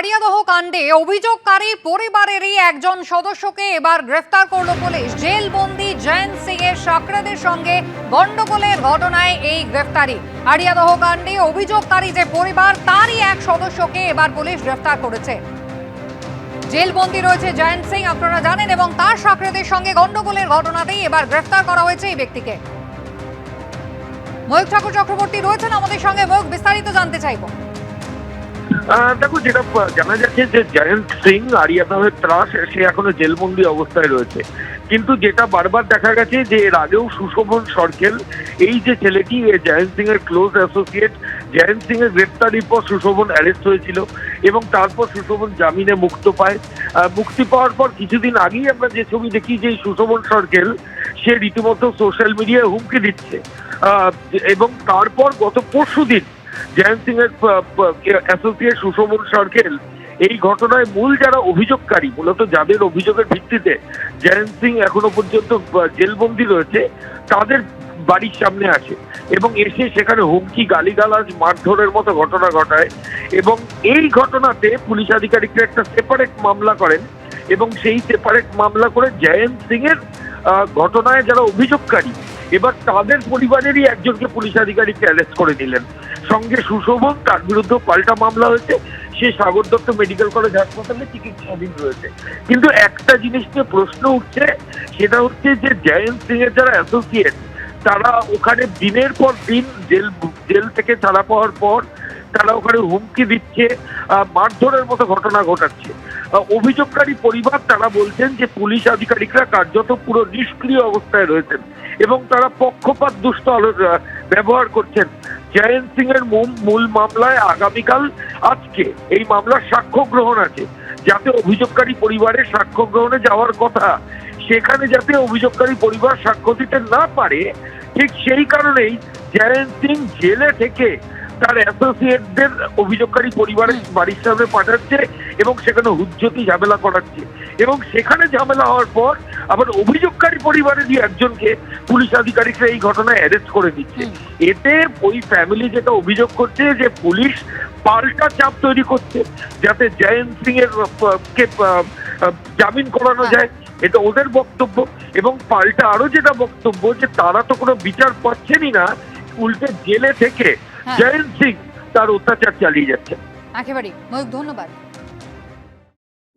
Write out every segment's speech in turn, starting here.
আড়িয়াদহ কাণ্ডে অভিযোগকারী পরিবারেরই একজন সদস্যকে এবার গ্রেফতার করল পুলিশ। জেলবন্দি জয়ন্ত সিং এর সাকরেদের সঙ্গে গন্ডগোলের ঘটনায় এই গ্রেফতারি। আড়িয়াদহ কাণ্ডে অভিযোগকারী যে পরিবার, তারই এক সদস্যকে এবার পুলিশ গ্রেফতার করেছে। জেলবন্দি রয়েছে জয়ন্ত সিং, আপনারা জানেন, এবং তার সাকরেদের সঙ্গে গন্ডগোলের ঘটনাতেই এবার গ্রেফতার করা হয়েছে এই ব্যক্তিকে। ময়ূক ঠাকুর চক্রবর্তী রয়েছেন আমাদের সঙ্গে। ময়ূক বিস্তারিত জানতে চাইব। দেখো, যেটা জানা যাচ্ছে যে জয়ন্ত সিং আরিয়ানামের ত্রাস, সে এখনও জেলবন্দি অবস্থায় রয়েছে। কিন্তু যেটা বারবার দেখা গেছে যে এর আগেও সুশোভন সরকেল, এই যে ছেলেটি জয়ন্ত সিং এর ক্লোজ অ্যাসোসিয়েট, জয়ন্ত সিং এর গ্রেপ্তারির পর সুশোভন অ্যারেস্ট হয়েছিল এবং তারপর সুশোভন জামিনে মুক্ত পায়। মুক্তি পাওয়ার পর কিছুদিন আগেই আমরা যে ছবি দেখি যে সুশোভন সরকেল, সে রীতিমতো সোশ্যাল মিডিয়ায় হুমকি দিচ্ছে। এবং তারপর গত পরশু দিন জয়ন্ত সিং এর অ্যাসোসিয়েট সুশোভন সরকেল, এই ঘটনায় মূল যারা অভিযোগকারী, মূলত যাদের অভিযোগের ভিত্তিতে জয়ন্ত সিং এখনও পর্যন্ত জেলবন্দি রয়েছে, তাদের বাড়ির সামনে আসে এবং এসে সেখানে হুমকি, গালিগালাজ, মারধরের মতো ঘটনা ঘটায় এবং এই ঘটনাতে পুলিশ আধিকারিকরা একটা সেপারেট মামলা করেন এবং সেই সেপারেট মামলা করে জয়ন্ত সিং এর ঘটনায় যারা অভিযোগকারী, এবার তাদের পরিবারেরই একজনকে পুলিশ আধিকারিককে অ্যারেস্ট করে নিলেন সঙ্গে সুশোভন, তার বিরুদ্ধে পাল্টা মামলা হয়েছে। সে সাগর দত্ত মেডিকেল কলেজ হাসপাতালে চিকিৎসাধীন রয়েছে। কিন্তু একটা জিনিস নিয়ে প্রশ্ন উঠছে, সেটা হচ্ছে যে জয়ন্ত সিং এর যারা অ্যাসোসিয়েট তারা ওখানে দিনের পর দিন জেল জেল থেকে ছাড়া পাওয়ার পর তারা ওখানে হুমকি দিচ্ছে মারধরের মতো ঘটনা ঘটাচ্ছে। অভিযোগকারী পরিবার তারা বলছেন যে পুলিশ আধিকারিকরা কার্যত পুরো নিষ্ক্রিয় অবস্থায় রয়েছেন এবং তারা পক্ষপাত দুষ্ট ব্যবহার করছেন। জয়ন্ত সিং এর মূল মূল মামলায় আগামীকাল আজকে এই মামলার সাক্ষ্য গ্রহণ আছে। যাতে অভিযোগকারী পরিবারের সাক্ষ্য গ্রহণে যাওয়ার কথা, সেখানে যাতে অভিযোগকারী পরিবার সাক্ষ্য দিতে না পারে, ঠিক সেই কারণেই জয়ন্ত সিং জেলে থেকে তার অ্যাসোসিয়েটদের অভিযোগকারী পরিবারের বাড়ির সামনে পাঠাচ্ছে এবং সেখানে হুজ্জতি ঝামেলা করাচ্ছে এবং সেখানে ঝামেলা হওয়ার পর আবার অভিযোগকারী পরিবারেরই একজনকে পুলিশ আধিকারিকরা এই ঘটনায় অ্যারেস্ট করে দিচ্ছে এতে ওই ফ্যামিলি যেটা অভিযোগ করছে যে পুলিশ পাল্টা চাপ তৈরি করছে যাতে জয়ন্ত সিং এর কে জামিন করানো হ্যাঁ। যায় এটা ওদের বক্তব্য এবং পাল্টা আরও যেটা বক্তব্য যে তারা তো কোনো বিচার পাচ্ছেনই না উল্টে জেলে থেকে। জয়ন্ত সিং তার অত্যাচার চালিয়ে যাচ্ছে। একেবারেই। ময়ূক ধন্যবাদ।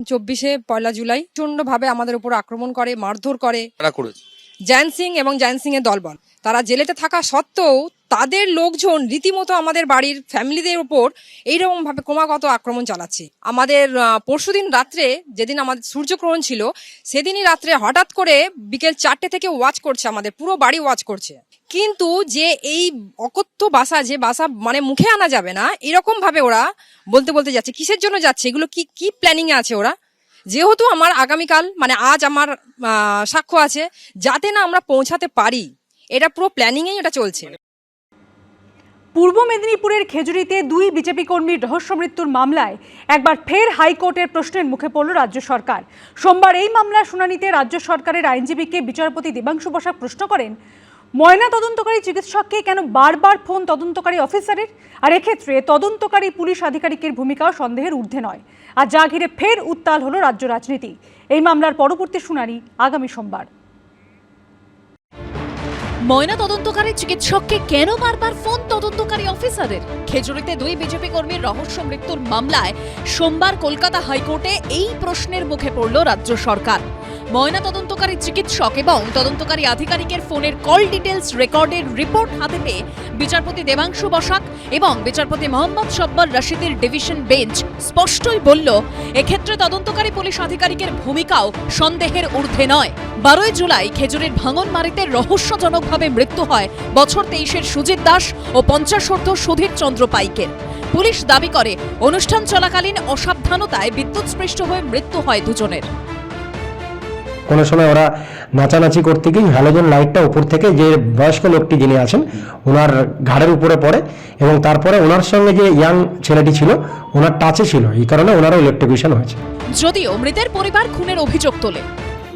চব্বিশে পয়লা জুলাই প্রচণ্ডভাবে আমাদের উপর আক্রমণ করে মারধর করে তারা সিং এবং জয়ন্ত সিং এর দলবল। তারা জেলেতে থাকা সত্ত্বেও তাদের লোকজন রীতিমতো আমাদের বাড়ির ফ্যামিলিদের উপর এইরকমভাবে ক্রমাগত আক্রমণ চালাচ্ছে। আমাদের পরশুদিন রাত্রে যেদিন আমাদের সূর্যগ্রহণ ছিল, সেদিনই রাত্রে হঠাৎ করে বিকেল চারটে থেকে ওয়াচ করছে আমাদের, পুরো বাড়ি ওয়াচ করছে। কিন্তু যে এই অকথ্য বাসা, যে বাসা মানে মুখে আনা যাবে না এরকম ভাবে ওরা বলতে বলতে যাচ্ছে, কিসের জন্য যাচ্ছে? এগুলো কি কি প্ল্যানিং আছে ওরা? যেহেতু আমার আগামীকাল মানে আজ আমার সাক্ষ্য আছে, যাতে না আমরা পৌঁছাতে পারি, এটা পুরো প্ল্যানিংয়েই এটা চলছে। পূর্ব মেদিনীপুরের খেজুরিতে দুই বিজেপি কর্মীর রহস্য মৃত্যুর মামলায় একবার ফের হাইকোর্টের প্রশ্নের মুখে পড়ল রাজ্য সরকার। সোমবার এই মামলার শুনানিতে রাজ্য সরকারের আইনজীবীকে বিচারপতি দেবাংশু বসাক প্রশ্ন করেন, ময়না তদন্তকারী চিকিৎসককে কেন বারবার ফোন তদন্তকারী অফিসারের? আর এক্ষেত্রে তদন্তকারী পুলিশ আধিকারিকের ভূমিকাও সন্দেহের ঊর্ধ্বে নয়। আর যা ঘিরে ফের উত্তাল হলো রাজ্য রাজনীতি। এই মামলার পরবর্তী শুনানি আগামী সোমবার। ময়না তদন্তকারী চিকিৎসককে কেন বারবার ফোন তদন্তকারী অফিসারের। খেজুরিতে দুই বিজেপি কর্মীর রহস্য মৃত্যুর মামলায় সোমবার কলকাতা হাইকোর্টে এই প্রশ্নের মুখে পড়ল রাজ্য সরকার। ময়না তদন্তকারী চিকিৎসক এবং তদন্তকারী আধিকারিকের ফোনের কল ডিটেলস রেকর্ডের রিপোর্ট হাতে পেয়ে বিচারপতি দেবাংশু বসাক এবং বিচারপতি মোহাম্মদ সব্বর রশিদের ডিভিশন বেঞ্চ স্পষ্টই বলল, এক্ষেত্রে তদন্তকারী পুলিশ আধিকারিকের ভূমিকাও সন্দেহের ঊর্ধ্বে নয়। বারোই জুলাই খেজুরির ভাঙনমারিতে রহস্যজনকভাবে মৃত্যু হয় বছর তেইশের সুজিত দাস ও পঞ্চাশোর্ধ সুধীর চন্দ্র পাইকের। পুলিশ দাবি করে, অনুষ্ঠান চলাকালীন অসাবধানতায় বিদ্যুৎস্পৃষ্ট হয়ে মৃত্যু হয় দুজনের। কোনো সময় ওরা নাচানাচি করতে গিয়ে হ্যালোজেন লাইটটা উপর থেকে যে বয়স্ক লোকটি যিনি আছেন ওনার ঘাড়ের উপরে পড়ে এবং তারপরে ওনার সঙ্গে যে ইয়াং ছেলেটি ছিল ওনার টাচে ছিল। এই কারণে ওনারও ইলেকট্রিকিউশন হয়েছে। যদিও মৃতের পরিবার খুনের অভিযোগ তোলে।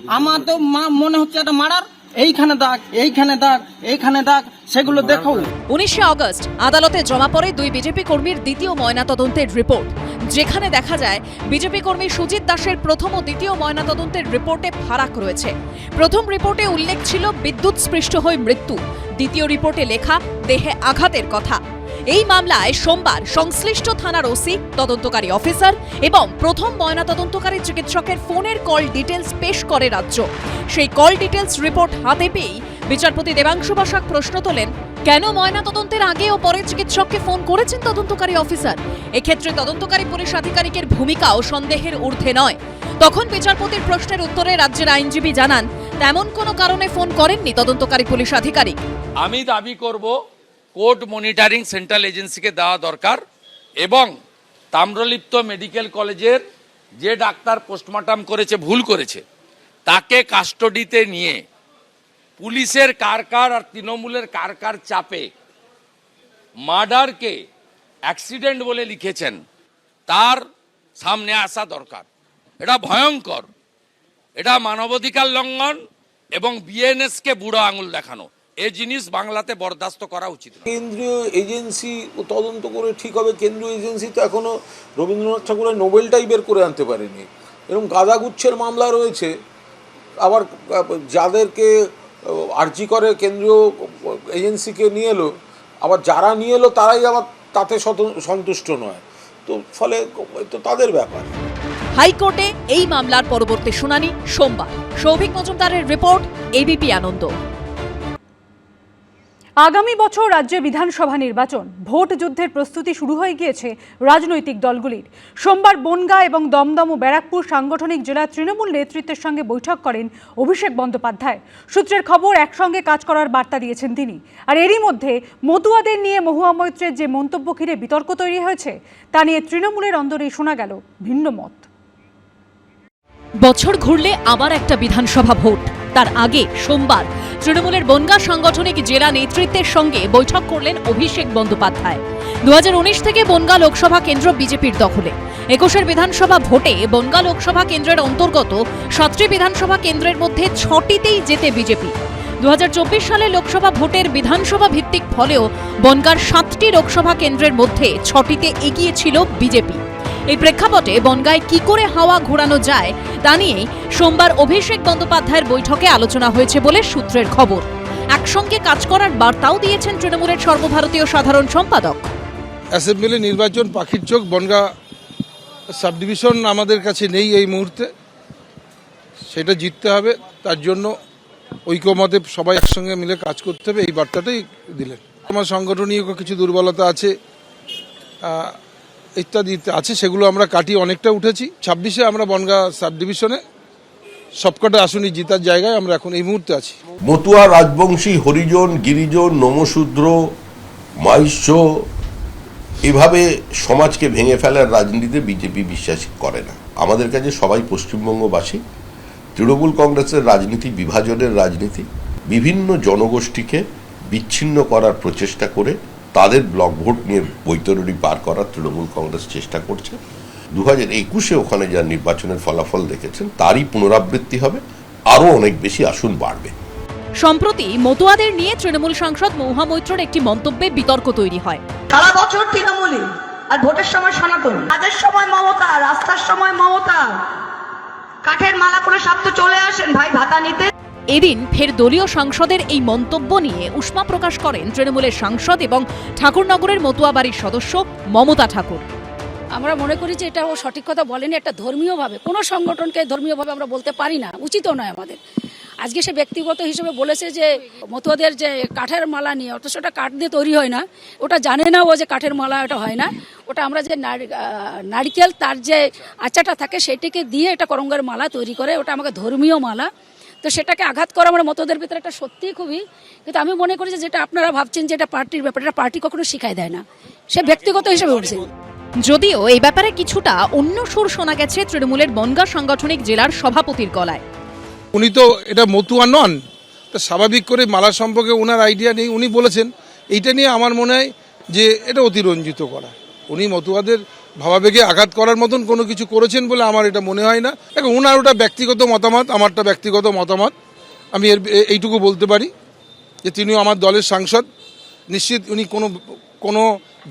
আমার তো মা- মনে হচ্ছে একটা মারার। এইখানে দাগ এইখানে দাগ এইখানে দাগ সেগুলো দেখো। উনিশে অগস্ট আদালতে জমা পড়ে দুই বিজেপি কর্মীর দ্বিতীয় ময়নাতদন্তের রিপোর্ট। যেখানে দেখা যায়, বিজেপি কর্মী সুজিত দাসের প্রথম ও দ্বিতীয় ময়নাতদন্তের রিপোর্টে ফারাক রয়েছে। প্রথম রিপোর্টে উল্লেখ ছিল বিদ্যুৎ স্পৃষ্ট হয়ে মৃত্যু। দ্বিতীয় রিপোর্টে লেখা, দেহে আঘাতের কথা। এই মামলায় সোমবার সংশ্লিষ্ট থানার ওসি, তদন্তকারী অফিসার এবং প্রথম ময়নাতদন্তকারী চিকিৎসকের ফোনের কল ডিটেলস পেশ করে রাজ্য। সেই কল ডিটেলস রিপোর্ট হাতে পেয়েই বিচারপতি দেবাংশু বসাক প্রশ্ন তোলেন, কেন ময়নাতদন্তের আগে ও পরে চিকিৎসককে ফোন করেছেন তদন্তকারী অফিসার? এক্ষেত্রে তদন্তকারী পুলিশ আধিকারিকের ভূমিকাও সন্দেহের ঊর্ধ্বে নয়। তখন বিচারপতির প্রশ্নের উত্তরে রাজ্যের আইনজীবী জানান, তেমন কোনো কারণে ফোন করেননি তদন্তকারী পুলিশ আধিকারিক। আমি দাবি করব কোর্ট মনিটারিং সেন্ট্রাল এজেন্সিকে দেওয়া দরকার এবং তাম্রলিপ্ত মেডিকেল কলেজের যে ডাক্তার পোস্টমর্টম করেছে, ভুল করেছে, তাকে কাস্টডিতে নিয়ে পুলিশের কার কার আর তৃণমূলের কার কার চাপে মার্ডারকে অ্যাক্সিডেন্ট বলে লিখেছেন, তার সামনে আসা দরকার। এটা ভয়ঙ্কর। এটা মানবাধিকার লঙ্ঘন এবং বিএনএসকে বুড়ো আঙুল দেখানো। এই জিনিস বাংলাতে বরদাস্ত করা উচিত কেন্দ্রীয় এজেন্সি তদন্ত করে ঠিক হবে। কেন্দ্রীয় এজেন্সি তো এখনও রবীন্দ্রনাথ ঠাকুরের নোবেলটাই বের করে আনতে পারেনি। এরকম গাদাগুচ্ছের মামলা রয়েছে। আবার যাদেরকে আর্জি করে কেন্দ্রীয় এজেন্সিকে নিয়ে এলো আবার যারা নিয়ে এলো তারাই আবার তাতে সন্তুষ্ট নয়। তো ফলে তো তাদের ব্যাপার। হাইকোর্টে এই মামলার পরবর্তী শুনানি সোমবার। সৌভিক মজুমদারের রিপোর্ট এবিপি আনন্দ। আগামী বছর রাজ্যে বিধানসভা নির্বাচন। ভোট যুদ্ধের প্রস্তুতি শুরু হয়ে গিয়েছে রাজনৈতিক দলগুলির। সোমবার বনগাঁ এবং দমদম ও ব্যারাকপুর সাংগঠনিক জেলা তৃণমূল নেতৃত্বের সঙ্গে বৈঠক করেন অভিষেক বন্দ্যোপাধ্যায়। সূত্রের খবর, একসঙ্গে কাজ করার বার্তা দিয়েছেন তিনি। আর এরই মধ্যে মতুয়াদের নিয়ে মহুয়া মৈত্রের যে মন্তব্য ঘিরে বিতর্ক তৈরি হয়েছে, তা নিয়ে তৃণমূলের অন্দরেই শোনা গেল ভিন্ন মত। বছর ঘুরলে আবার একটা বিধানসভা ভোট। তার আগে সোমবার তৃণমূলের বনগা সাংগঠনিক জেলা নেতৃত্বের সঙ্গে বৈঠক করলেন অভিষেক বন্দ্যোপাধ্যায়। দুহাজার উনিশ থেকে বনগা লোকসভা কেন্দ্র বিজেপির দখলে। একুশের বিধানসভা ভোটে বনগা লোকসভা কেন্দ্রের অন্তর্গত সাতটি বিধানসভা কেন্দ্রের মধ্যে ছটিতেই জেতে বিজেপি। দু সালে লোকসভা ভোটের বিধানসভা ভিত্তিক ফলেও বনগার সাতটি লোকসভা কেন্দ্রের মধ্যে ছটিতে এগিয়ে ছিল বিজেপি। এই প্রেক্ষাপটে বনগায় কি করে হাওয়া ঘোরানো যায় তা নিয়েই সোমবার অভিষেক বন্দ্যোপাধ্যায়ের বৈঠকে আলোচনা হয়েছে বলে সূত্রের খবর। একসঙ্গে কাজ করার বার্তাও দিয়েছেন তৃণমূলের সর্বভারতীয় সাধারণ সম্পাদক। অ্যাসেম্বলি নির্বাচন পাখির চোখ বনগা সাব ডিভিশন আমাদের কাছে নেই এই মুহূর্তে। সেটা জিততে হবে, তার জন্য ঐক্যমতে সবাই একসঙ্গে মিলে কাজ করতে হবে, এই বার্তাটাই দিলেন। আমার সংগঠনীয় কিছু দুর্বলতা আছে। ইত্যাদি আছে, সেগুলো আমরা কাটিয়ে অনেকটা উঠেছি। ছাব্বিশে আমরা বনগা সাব ডিভিশনে সবকটা আসনই জিতার জায়গায় আমরা এখন এই মুহূর্তে আছি। মতুয়া রাজবংশী, হরিজন, গিরিজন, নমশূদ্র মাহিষ্য এভাবে সমাজকে ভেঙে ফেলার রাজনীতিতে বিজেপি বিশ্বাস করে না। আমাদের কাছে সবাই পশ্চিমবঙ্গবাসী। তৃণমূল কংগ্রেসের রাজনীতি, বিভাজনের রাজনীতি, বিভিন্ন জনগোষ্ঠীকে বিচ্ছিন্ন করার প্রচেষ্টা করে তাদের ব্লক ভোট নিয়ে বৈতরণী পার করার তৃণমূল কংগ্রেস চেষ্টা করছে। দু হাজার একুশে ওখানে যা নির্বাচনের ফলাফল দেখেছেন তারই পুনরাবৃত্তি হবে। আরও অনেক বেশি আসন বাড়বে। সম্প্রতি মতুয়াদের নিয়ে তৃণমূল সাংসদ মৌহা মৈত্রর একটি মন্তব্যে বিতর্ক তৈরি হয়। সারা বছর তৃণমূলী আর ভোটের সময় সনাতন। কাজের সময় মমতা রাস্তার সময় মমতা। কাঠের মালা করে সব তো চলে আসেন ভাই ভাতা নিতে। এদিন ফের দলীয় সাংসদের এই মন্তব্য নিয়ে উষ্মা প্রকাশ করেন তৃণমূলের সাংসদ এবং ঠাকুরনগরের মতুয়াবাড়ির সদস্য মমতা ঠাকুর। আমরা মনে করি যে এটা ও সঠিক কথা বলেনি, একটা ধর্মীয়ভাবে, কোনো সংগঠনকে ধর্মীয়ভাবে আমরা বলতে পারি না, উচিতও নয় আমাদের। আজকে সে ব্যক্তিগত হিসেবে বলেছে যে মতুয়াদের যে কাঠের মালা নিয়ে, অথচ ওটা কাঠ দিয়ে তৈরি হয় না, ওটা জানে না ও যে কাঠের মালা ওটা হয় না, ওটা আমরা যে নারিকেল তার যে আচাটা থাকে সেটিকে দিয়ে এটা করঙ্গের মালা তৈরি করে, ওটা আমাকে ধর্মীয় মালা। তো সেটাকে আঘাত করা আমার মতদের ভিতরে একটা সত্যিই খুবই কিন্তু আমি মনে করি যে যেটা আপনারা ভাবছেন যে এটা পার্টির ব্যাপার এটা পার্টি কখনো শিখাই দেয় না। সে ব্যক্তিগত হিসেবে বলছে। যদিও এই ব্যাপারে কিছুটা অন্য সুর শোনা গেছে তৃণমূলের বনগা সাংগঠনিক জেলার সভাপতির গলায়। উনি তো এটা মতুয়া নন তা স্বাভাবিক করে মালা সম্পর্কে ওনার আইডিয়া নেই। উনি বলেছেন এইটা নিয়ে আমার মনে হয় যে এটা অতিরঞ্জিত করা। উনি মতুয়াদের ভাবাবেগে আঘাত করার মতন কোনো কিছু করেছেন বলে আমার এটা মনে হয় না। দেখো ওনার ওটা ব্যক্তিগত মতামত, আমারটা ব্যক্তিগত মতামত। আমি এর এইটুকু বলতে পারি যে তিনিও আমার দলের সাংসদ। নিশ্চিত উনি কোনো কোনো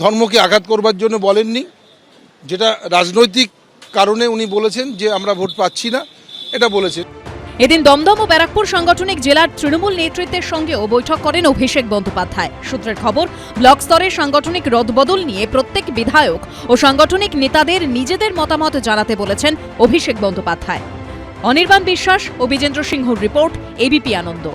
ধর্মকে আঘাত করবার জন্য বলেননি। যেটা রাজনৈতিক কারণে উনি বলেছেন যে আমরা ভোট পাচ্ছি না, এটা বলেছেন। এদিন দমদম ও ব্যারাকপুর সাংগঠনিক জেলার তৃণমূল নেতৃত্বের সঙ্গেও বৈঠক করেন অভিষেক বন্দ্যোপাধ্যায়। সূত্রের খবর, ব্লক স্তরে সাংগঠনিক রদবদল নিয়ে প্রত্যেক বিধায়ক ও সাংগঠনিক নেতাদের নিজেদের মতামত জানাতে বলেছেন অভিষেক বন্দ্যোপাধ্যায়। অনির্বাণ বিশ্বাস ও বিজেন্দ্র সিংহর রিপোর্ট এবিপি আনন্দ।